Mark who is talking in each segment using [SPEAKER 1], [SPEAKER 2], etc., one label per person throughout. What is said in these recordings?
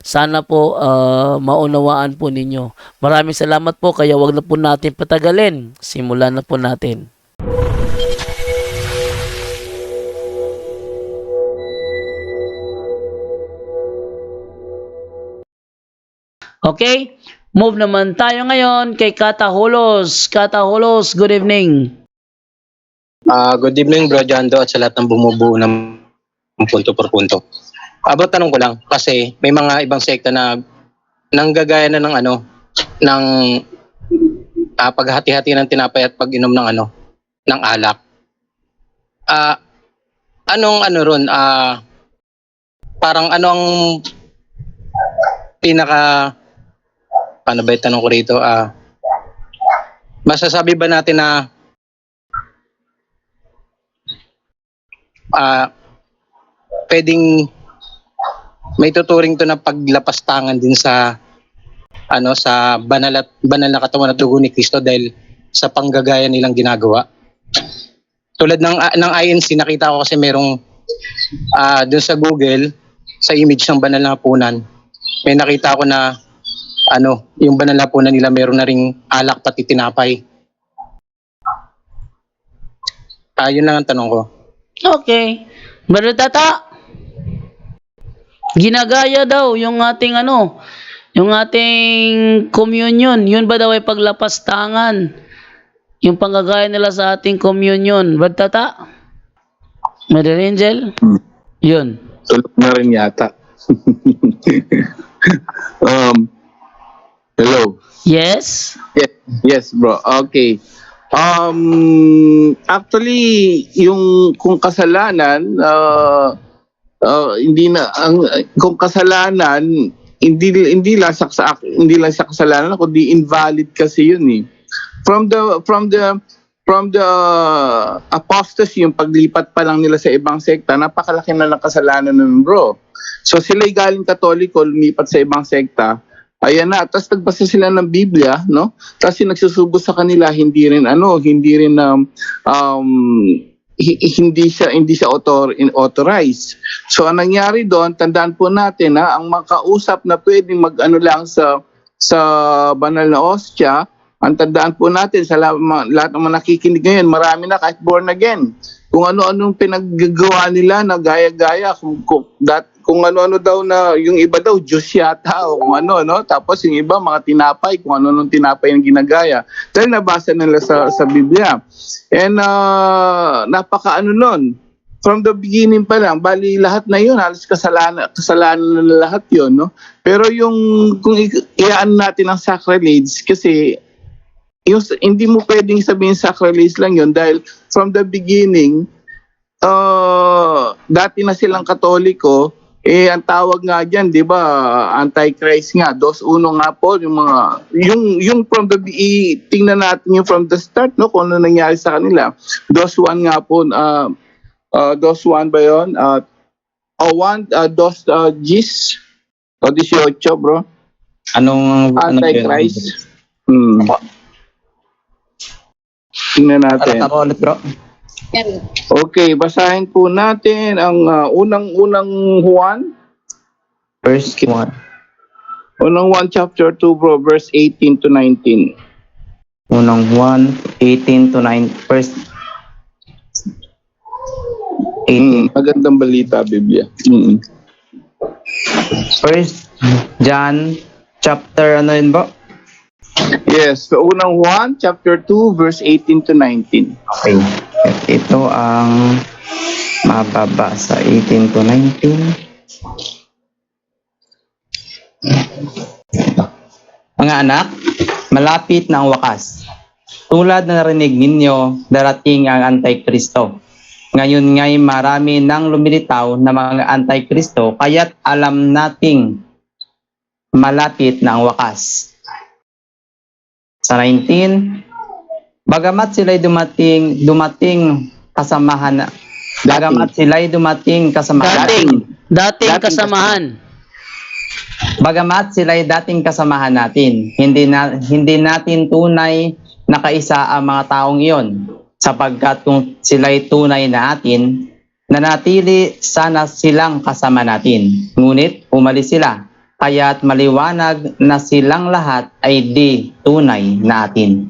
[SPEAKER 1] Sana po ah, maunawaan po ninyo. Maraming salamat po kaya wag na po natin patagalin. Simulan na po natin. Okay, move naman tayo ngayon kay Kata Holos. Kata Holos, good evening.
[SPEAKER 2] Ah, good evening bro Jando at sa lahat ng bumubuo ng punto por punto. Aba tanong ko lang kasi may mga ibang sekta na nanggagaya na ng ano ng ah, paghati-hati ng tinapay at pag-inom ng ano ng alak. Ah anong ano ron ah parang anong pinaka paano ba yung tanong ko rito ah masasabi ba natin na ah pwedeng may tuturing to na paglapastangan din sa ano sa banal at banal na katawan at dugo ni Kristo dahil sa panggagaya nilang ginagawa. Tulad ng ah, ng INC nakita ko kasi merong ah doon sa Google sa image ng banal na hapunan. May nakita ko na ano, yung banal na hapunan nila meron na ring alak pati tinapay. Ah, yun lang ang tanong ko.
[SPEAKER 1] Okay. Brother Tata, ginagaya daw yung ating ano, yung ating communion. Yun ba daw ay paglapastangan? Yung panggagaya nila sa ating communion. Brother Tata? Brother Angel? Yun.
[SPEAKER 3] Tulog na rin yata. um, hello.
[SPEAKER 1] Yes?
[SPEAKER 3] Yes, yes bro. Okay. Um, actually, yung kung kasalanan, uh, uh, hindi na ang kung kasalanan hindi hindi lang sa hindi lang sa kasalanan kundi invalid kasi yun eh. From the from the from the apostasy yung paglipat pa lang nila sa ibang sekta, napakalaki na ng kasalanan nun bro. So sila'y galing katoliko, lumipat sa ibang sekta, ayan na, tapos nagbasa sila ng Biblia, no? Tapos yung nagsusugo sa kanila, hindi rin ano, hindi rin um, um, hindi siya hindi siya author in authorized. So ang nangyari doon, tandaan po natin na ang makausap na pwedeng mag-ano lang sa sa banal na ostya, ang tandaan po natin sa lahat, ng mga nakikinig ngayon, marami na kahit born again. Kung ano-anong pinaggagawa nila na gaya-gaya, kung, kung, dat, kung ano-ano daw na, yung iba daw, Diyos yata, o kung ano, no? Tapos yung iba, mga tinapay, kung ano-anong tinapay yung ginagaya. Dahil nabasa nila sa, sa Biblia. And uh, napaka ano nun, from the beginning pa lang, bali lahat na yun, halos kasalanan, kasalanan na lahat yun, no? Pero yung, kung i- iyaan natin ang sacrilege, kasi yung, hindi mo pwedeng sabihin sacrilege lang yun dahil from the beginning, uh, dati na silang katoliko, eh ang tawag nga diyan, 'di ba, antichrist nga, dos uno nga po yung mga yung yung from the i- tingnan natin yung from the start no kung ano nangyari sa kanila. Dos one nga po uh, uh, dos one ba 'yon? Uh, oh, one uh, dos uh, gis o 18 bro.
[SPEAKER 2] Anong
[SPEAKER 3] Antichrist. Hmm. Tingnan natin.
[SPEAKER 2] ako ulit bro.
[SPEAKER 3] Okay, basahin po natin ang uh, unang-unang Juan.
[SPEAKER 2] First one.
[SPEAKER 3] Unang Juan chapter 2 bro, verse 18 to 19.
[SPEAKER 4] Unang 1, 18 to 9, first 18.
[SPEAKER 3] Mm, magandang balita, Biblia. Mm.
[SPEAKER 4] First John chapter ano yun ba?
[SPEAKER 3] Yes, so unang Juan chapter 2 verse 18 to 19.
[SPEAKER 4] Okay. Ito ang mababasa 18 to 19. Mga anak, malapit na ang wakas. Tulad na narinig ninyo, darating ang Antikristo. Ngayon ngay marami nang lumilitaw na mga Antikristo, kaya't alam nating malapit na ang wakas. Sa 19, bagamat sila'y dumating, dumating kasamahan. Na, bagamat sila'y dumating kasamahan.
[SPEAKER 1] Dating. Dating.
[SPEAKER 2] Dating
[SPEAKER 1] kasamahan.
[SPEAKER 4] Bagamat sila ay dating kasamahan natin, hindi na hindi natin tunay na kaisa ang mga taong iyon sapagkat kung sila ay tunay na atin, nanatili sana silang kasama natin. Ngunit umalis sila, kaya't maliwanag na silang lahat ay di tunay na atin.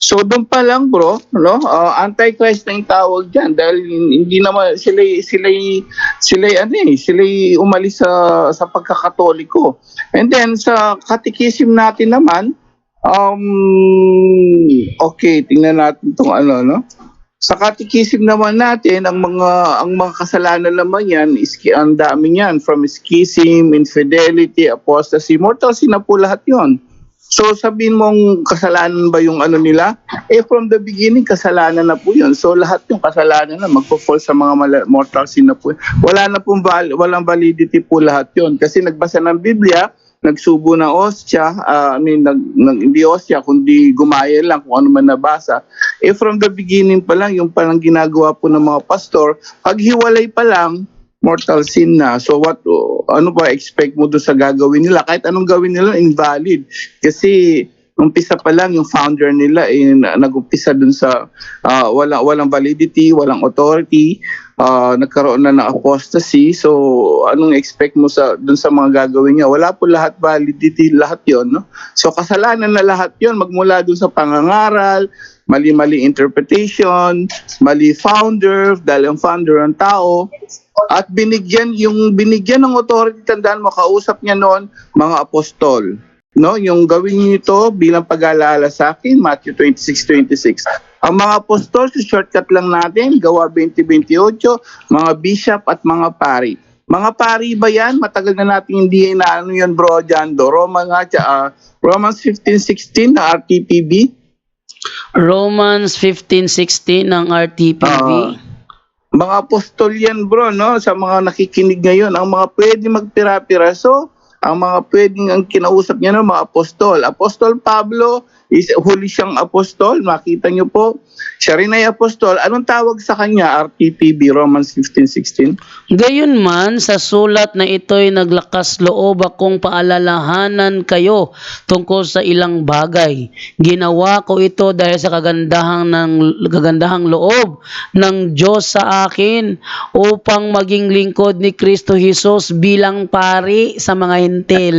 [SPEAKER 3] So doon pa lang bro, no? Uh, antichrist na yung tawag diyan dahil hindi naman sila sila sila ano eh, sila umalis sa sa pagkakatoliko. And then sa catechism natin naman, um okay, tingnan natin tong ano no. Sa catechism naman natin, ang mga ang mga kasalanan naman yan, is, ang dami niyan from schism, infidelity, apostasy, mortal sin na po lahat 'yon. So sabihin mong kasalanan ba yung ano nila? Eh from the beginning kasalanan na po yun. So lahat yung kasalanan na magpo-fall sa mga mortal sin na po. Wala na pong val- walang validity po lahat yun. Kasi nagbasa ng Biblia, nagsubo ng ostya, ah, I mean, nag, nag, hindi ostya, kundi gumaya lang kung ano man nabasa. Eh from the beginning pa lang, yung palang ginagawa po ng mga pastor, paghiwalay pa lang, mortal sin na. So what uh, ano ba expect mo doon sa gagawin nila? Kahit anong gawin nila invalid kasi umpisa pa lang yung founder nila eh, na- nag-umpisa dun sa ah, walang walang validity, walang authority, ah, nagkaroon na ng apostasy. So anong expect mo sa dun sa mga gagawin niya? Wala po lahat validity, lahat 'yon, no? So kasalanan na lahat 'yon magmula dun sa pangangaral, mali-mali interpretation, mali founder, dahil ang founder ang tao, at binigyan yung binigyan ng authority tandaan mo kausap niya noon mga apostol no yung gawin niyo ito bilang pag-aalala sa akin Matthew 26:26 ang mga apostol shortcut lang natin gawa 20:28 mga bishop at mga pari mga pari ba yan? Matagal na natin hindi na ano yan bro Jando. Roman nga ah, Romans 15:16 na RTPB.
[SPEAKER 1] Romans 15:16 ng RTPV.
[SPEAKER 3] Ah. mga apostol yan bro no sa mga nakikinig ngayon ang mga pwede magpira-piraso ang mga pwedeng ang kinausap niya no mga apostol apostol Pablo is huli siyang apostol makita niyo po siya rin ay apostol anong tawag sa kanya RTPB Romans 15:16
[SPEAKER 1] Gayon man, sa sulat na ito'y naglakas loob akong paalalahanan kayo tungkol sa ilang bagay. Ginawa ko ito dahil sa kagandahang, ng, kagandahang loob ng Diyos sa akin upang maging lingkod ni Kristo Jesus bilang pari sa mga hintil.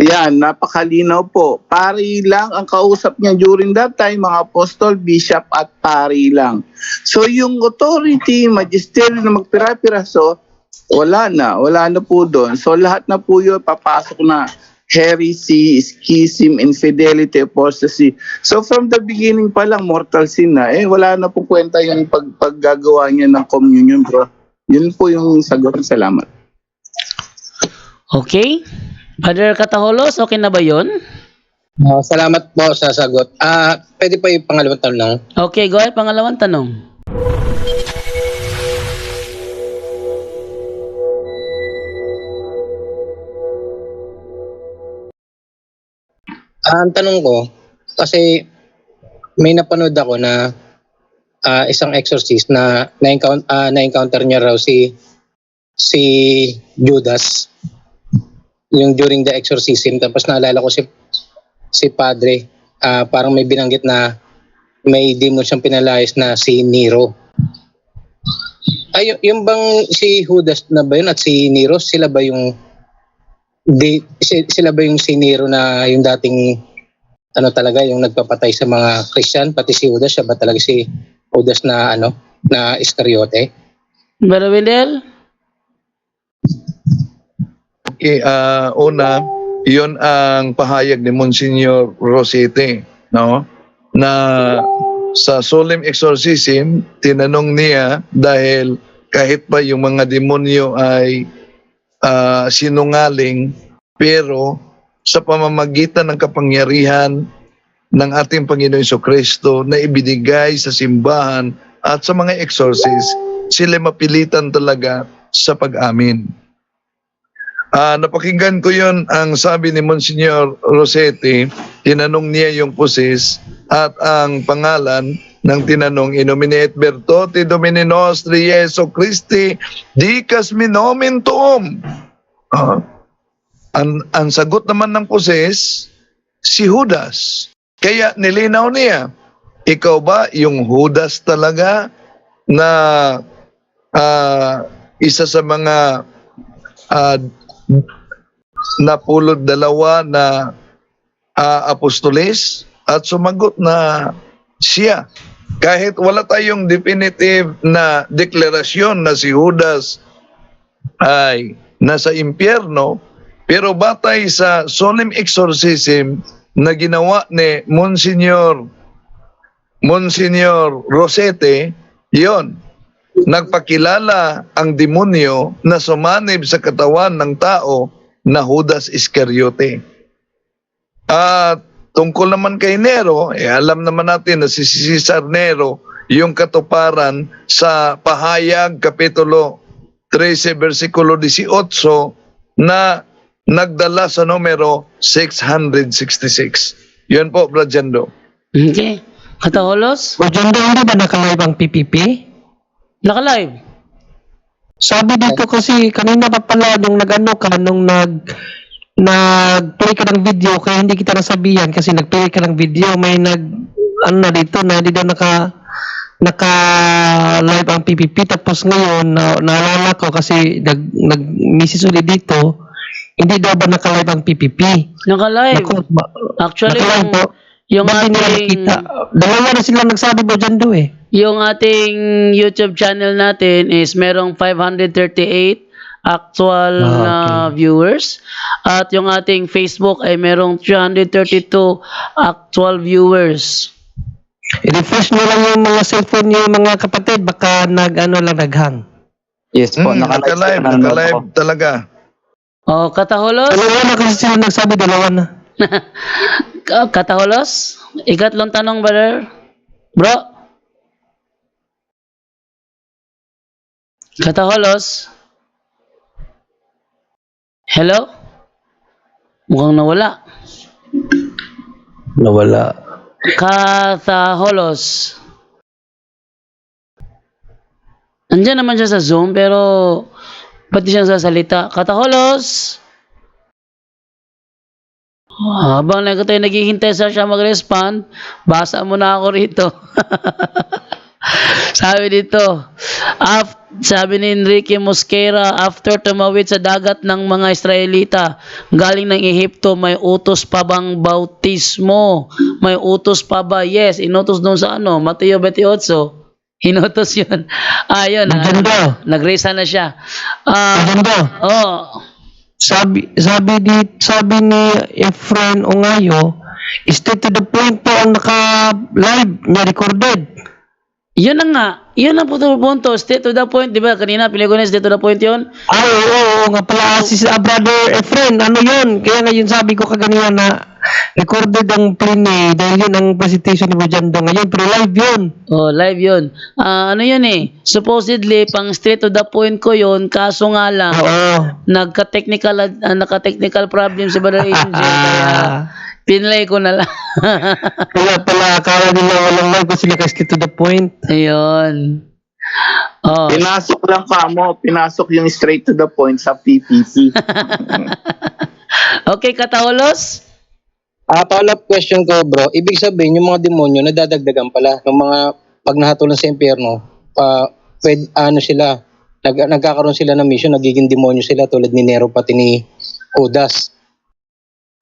[SPEAKER 3] Yan, napakalinaw po. Pari lang ang kausap niya during that time, mga apostol, bishop at pari lang. So yung authority, magisterium na magpira-piraso, wala na, wala na po doon. So lahat na po yun, papasok na heresy, schism, infidelity, apostasy. So from the beginning pa lang, mortal sin na. Eh, wala na po kwenta yung pag, paggagawa niya ng communion, bro. Yun po yung sagot. Salamat.
[SPEAKER 1] Okay? Brother Kataholos, okay na ba yon?
[SPEAKER 2] Ah, salamat po sa sagot. Ah, pwede pa yung pangalawang tanong.
[SPEAKER 1] Okay, go ahead. Pangalawang tanong.
[SPEAKER 2] Ah, ang tanong ko, kasi may napanood ako na ah, isang exorcist na na-encounter, na-encounter niya raw si si Judas yung during the exorcism tapos naalala ko si si padre ah, parang may binanggit na may demon siyang pinalayas na si Nero. Ay yung bang si Judas na ba yun at si Nero? Sila ba yung di, si- sila ba yung si Nero na yung dating ano talaga yung nagpapatay sa mga Christian pati si Judas siya ba talaga si Judas na ano na Iscariote
[SPEAKER 1] Brother Wendell?
[SPEAKER 5] Ah, una, iyon ang pahayag ni Monsignor Rosete, no? Na sa solemn exorcism, tinanong niya dahil kahit pa yung mga demonyo ay ah, sinungaling, pero sa pamamagitan ng kapangyarihan ng ating Panginoon Hesus Kristo na ibinigay sa simbahan at sa mga exorcist, sila mapilitan talaga sa pag-amin. Ah, napakinggan ko yon ang sabi ni Monsignor Rossetti, tinanong niya yung pusis at ang pangalan ng tinanong inomine et virtute Domini nostri Jesu Christi dicas mi nomen tuum. Ah, ang, ang sagot naman ng pusis, si Judas. Kaya nilinaw niya, ikaw ba yung Judas talaga na ah, isa sa mga ah, napulot dalawa na ah, apostoles at sumagot na siya. Kahit wala tayong definitive na deklarasyon na si Judas ay nasa impyerno, pero batay sa solemn exorcism na ginawa ni Monsignor Monsignor Rosete, yon nagpakilala ang demonyo na sumanib sa katawan ng tao na Judas Iscariote. At tungkol naman kay Nero, eh, alam naman natin na si Cesar Nero yung katuparan sa pahayag kapitulo 13 versikulo 18 na nagdala sa numero 666. Yun po, Brajando.
[SPEAKER 1] Okay. Kataholos?
[SPEAKER 6] O dyan daw hindi ba nakalive ang PPP?
[SPEAKER 1] Naka-live.
[SPEAKER 6] Sabi dito kasi kanina pa pala nung nag-ano ka, nung nag nag-play ka ng video kaya hindi kita nasabihan kasi nag-play ka ng video may nag ano na dito na hindi daw naka naka live ang PPP tapos ngayon na, naalala ko kasi nag nag message ulit dito hindi daw ba naka live ang PPP
[SPEAKER 1] Naka-live.
[SPEAKER 6] Naku, ba-
[SPEAKER 1] Actually,
[SPEAKER 6] naka-live
[SPEAKER 1] yung,
[SPEAKER 6] po.
[SPEAKER 1] Yung
[SPEAKER 6] nila
[SPEAKER 1] ating,
[SPEAKER 6] nakita? dalawa na sila nagsabi mo dyan do eh
[SPEAKER 1] yung ating YouTube channel natin is merong 538 actual
[SPEAKER 6] Ah,
[SPEAKER 1] na viewers. At yung ating Facebook ay merong 332 actual viewers.
[SPEAKER 6] I-refresh nyo lang yung mga cellphone nyo mga kapatid, baka nag, ano lang, naghang.
[SPEAKER 4] Yes po,
[SPEAKER 5] Mm,
[SPEAKER 4] naka-live,
[SPEAKER 5] naka-live,
[SPEAKER 4] po,
[SPEAKER 5] naka-live talaga.
[SPEAKER 1] O, Kataholos?
[SPEAKER 6] Dalawa na kasi sila nagsabi, dalawa na.
[SPEAKER 1] Ka- Kataholos? Ikatlong tanong, brother. Bro? Kataholos? Hello? Mukhang nawala.
[SPEAKER 6] Nawala.
[SPEAKER 1] Kataholos. Andiyan naman siya sa Zoom, pero ba't di siya sasalita? Kataholos! Habang na tayo naghihintay sa siya mag-respond, basa mo na ako rito. sabi dito, af, sabi ni Enrique Mosquera, after tumawid sa dagat ng mga Israelita, galing ng Ehipto, may utos pa bang bautismo? May utos pa ba? Yes, inutos doon sa ano, Mateo 28. Inutos yun. Ah, yun.
[SPEAKER 6] Nandiyan
[SPEAKER 1] ah. Nag-raise na siya. Ah,
[SPEAKER 6] Ganun daw.
[SPEAKER 1] oh,
[SPEAKER 6] Sabi, sabi, di, sabi ni Efren Ongayo, straight to the point po ang naka-live, na recorded.
[SPEAKER 1] yun na nga. Yun ang puto punto. Stay to the point. Di ba? Kanina, pili ko na stay to the point yun.
[SPEAKER 6] Ay, oo, oo, nga pala si ah, brother Efren, ano yun? Kaya ngayon sabi ko kaganina na recorded ang plane dahil yun ang presentation ni Bojando ngayon, pero live yun.
[SPEAKER 1] Oh, live yun. Ah, ano yun eh. Supposedly, pang straight to the point ko yun. Kaso nga lang,
[SPEAKER 6] Oo.
[SPEAKER 1] nagka-technical, ah, naka-technical problem si Brother Angel. kaya,
[SPEAKER 6] Ah,
[SPEAKER 1] pinlay ko na lang.
[SPEAKER 6] kaya pala, akala nila walang live kasi sila kasi to the point.
[SPEAKER 1] Ayun. Oh,
[SPEAKER 3] Pinasok lang ka mo, pinasok yung straight to the point sa PPP.
[SPEAKER 1] okay, Kataholos?
[SPEAKER 2] Ah, follow-up question ko, bro. Ibig sabihin, yung mga demonyo, nadadagdagan pala. Yung mga, pag nahatulan sa impyerno, pa, pwede, ano sila, nag, nagkakaroon sila ng mission, nagiging demonyo sila tulad ni Nero pati ni Judas.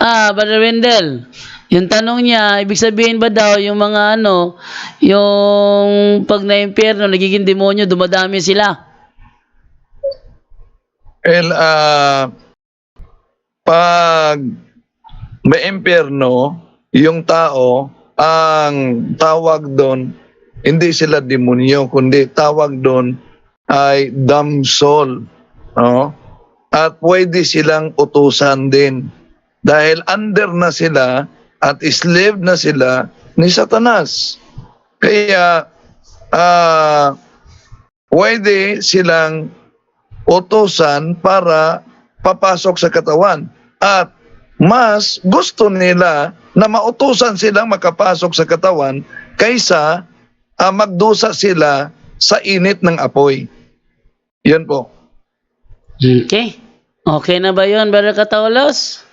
[SPEAKER 1] Ah, Brother Wendell, yung tanong niya, ibig sabihin ba daw yung mga ano, yung pag na-impyerno, nagiging demonyo, dumadami sila?
[SPEAKER 5] El, ah, pag may impyerno, yung tao, ang tawag doon, hindi sila demonyo, kundi tawag doon ay damsol. No? At pwede silang utusan din. Dahil under na sila at slave na sila ni Satanas. Kaya ah pwede silang utosan para papasok sa katawan. At mas gusto nila na mautusan silang makapasok sa katawan kaysa ah, magdusa sila sa init ng apoy. Yan po.
[SPEAKER 1] Okay. Okay na ba yun, Brother Kataulos?